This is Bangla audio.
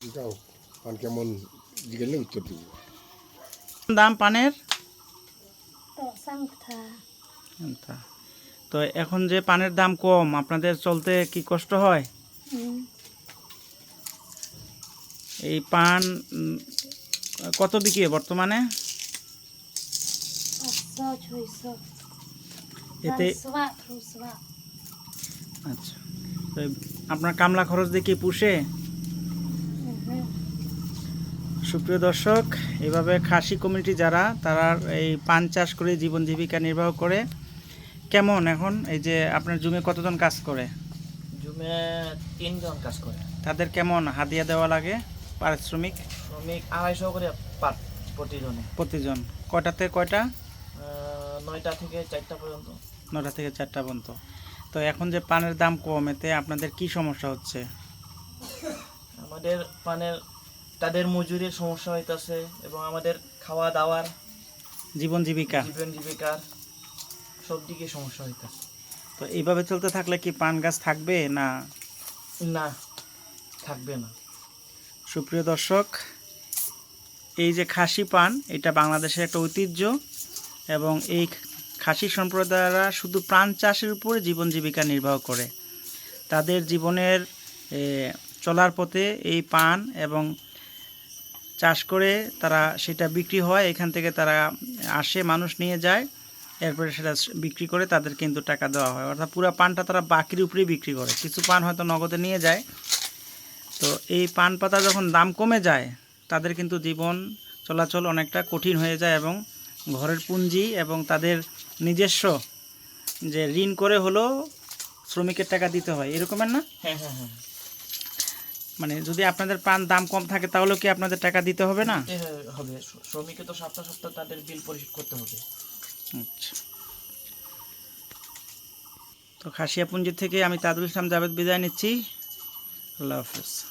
যাও পান কেমন জিজ্ঞেলে উত্তর দিব দাম পানের। তো এখন যে পানের দাম কম আপনাদের চলতে কি কষ্ট হয়? এই পান কত বিক্রি বর্তমানে? এতে আচ্ছা। তো আপনার কামলা খরচ দিয়ে কি পুষে? সুপ্রিয় দর্শক এভাবে খাসি কমিউনিটি যারা তারা এই পান চাষ করে জীবন জীবিকা নির্বাহ করে কেমন এখন? এই যে আপনার জুমে কতজন কাজ করে? জুমে তিনজন কাজ করে। তাদের কেমন হাদিয়া দেওয়া লাগে পারিশ্রমিক? শ্রমিক আড়াইশো করে পার প্রতিজনে। প্রতিজন। কয়টাতে কয়টা? নয়টা থেকে চারটা পর্যন্ত। নয়টা থেকে চারটা পর্যন্ত। তো এখন যে পানের দাম কম এতে আপনাদের কি সমস্যা হচ্ছে? আমাদের পানের তাদের মজুরির সমস্যা হইতাছে এবং আমাদের খাওয়া দাওয়ার জীবন জীবিকা। জীবন জীবিকার সব দিকে সমস্যা হইতাছে। তো এইভাবে চলতে থাকলে কি পান গাছ থাকবে না? না থাকবে না। সুপ্রিয় দর্শক এই যে খাসি পান এটা বাংলাদেশের একটা ঐতিহ্য এবং এই খাসি সম্প্রদায়রা শুধু প্রাণ চাষের উপরে জীবন জীবিকা নির্বাহ করে। তাদের জীবনের চলার পথে এই পান এবং চাষ করে তারা সেটা বিক্রি হয়, এখান থেকে তারা আসে, মানুষ নিয়ে যায়, এরপরে সেটা বিক্রি করে তাদের কিন্তু টাকা দেওয়া হয়। অর্থাৎ পুরো পানটা তারা বাকির উপরেই বিক্রি করে। কিছু পান হয়তো নগদে নিয়ে যায়। তো এই পান পাতা যখন দাম কমে যায়, তাদের কিন্তু জীবন চলাচল অনেকটা কঠিন হয়ে যায় এবং ঘরের পুঁজি এবং তাদের নিজস্ব যে ঋণ করে হলেও শ্রমিকের টাকা দিতে হয়। এরকমের না? হ্যাঁ হ্যাঁ হ্যাঁ। মানে যদি আপনাদের পান দাম কম থাকে তাহলেও কি আপনাদের টাকা দিতে হবে না? হবে। শ্র- শ্রমিককে তো সপ্তাহ সপ্তাহ তাদের বিল পরিশোধ করতে হবে। আচ্ছা। তো খাসিয়াপুঞ্জি থেকে আমি তাদুল ইসলাম জাভেদ বিদায় নিচ্ছি। আল্লাহ হাফেজ।